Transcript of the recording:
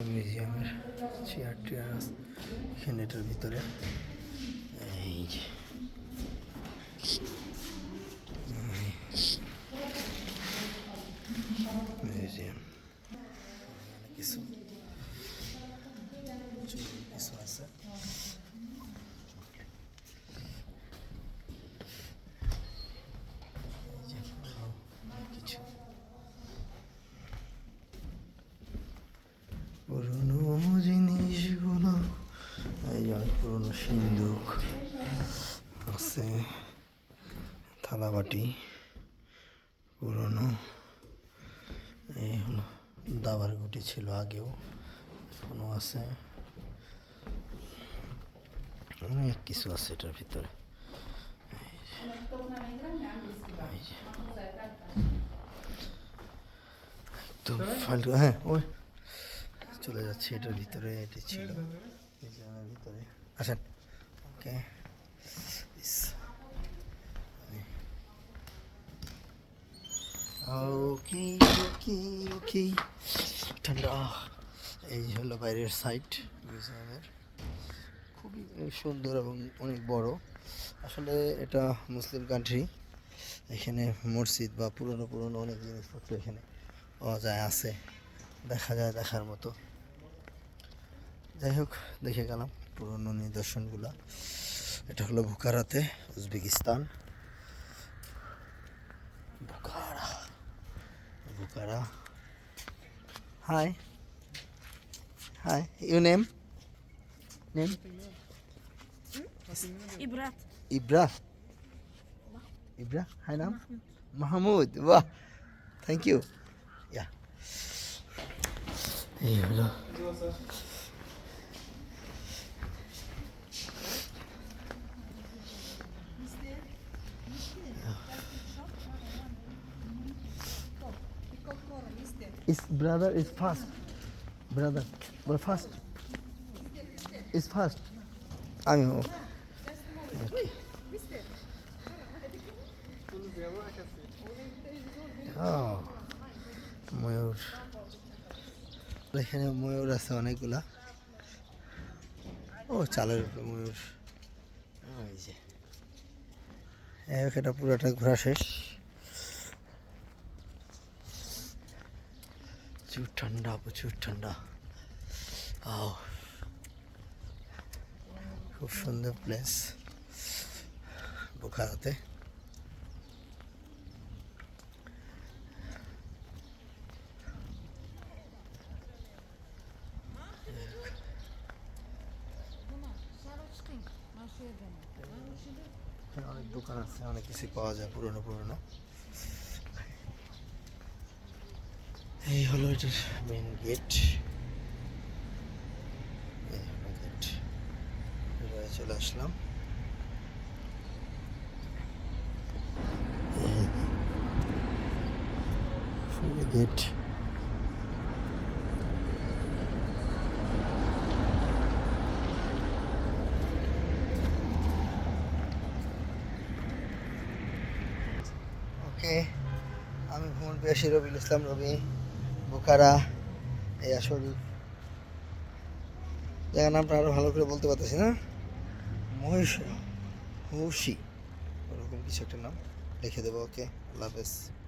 মিউজিয়ামের চেয়ার টেয়ার আছে এখানে এটার ভিতরে। এই যে। কিছু কিছু আছে এই যে আরও অনেক কিছু পুরনো জিনিসগুলো এই যে অনেক পুরনো সিন্দুক আছে থালাবাটি পুরনো। এই হলো দাবার গুটি ছিল আগেও, এখনও আছে। অনেক কিছু আছে এটার ভিতরে। এই যে। হ্যাঁ ওই। চলে যাচ্ছে এটার ভিতরে, এটি ছিল। ভিতরে। আসেন। ওকে। ওকে ওকে ওকে ঠান্ডা। এই হলো বাইরের সাইড মিউজিয়ামের খুবই সুন্দর এবং অনেক বড়। আসলে এটা মুসলিম কান্ট্রি এখানে মসজিদ বা পুরনো পুরনো অনেক জিনিসপত্র এখানে পাওয়া যায়, আছে। দেখা যায় দেখার মতো। যাই হোক, দেখে গেলাম পুরনো নিদর্শনগুলা। এটা হলো বুকারাতে Uzbekistan. Bukhara Para. Hi. Hi. Your name? Name? Ibrat. Ibrat. Ibra. Hi, name? Mahmoud. Wow. Thank you. Yeah. Hey, hello. Is brother is fast. Brother, but fast. Is fast. আমি ময়ূর এখানে ময়ূর আছে অনেকগুলা ও চালের উপরে ময়ূর যে এই এটা পুরোটা ঘোরা শেষ প্রচুর ঠান্ডা প্রচুর ঠান্ডা। আও। খুব সুন্দর প্লেস বোখারাতে অনেক দোকান আছে, অনেক কিছু পাওয়া যায় পুরনো পুরনো। এই হলো এটার মেন গেট চলে আসলাম। গেট ওকে আমি ভ্রমণ পেয়েছি রবিউল ইসলাম রবি। বোকারা, এই আসল জায়গার নামটা আরও ভালো করে বলতে পারতেছি না। মহিষ হৌসি ওরকম কিছু একটা নাম লিখে দেবো, ওকে? আল্লাহ হাফেজ।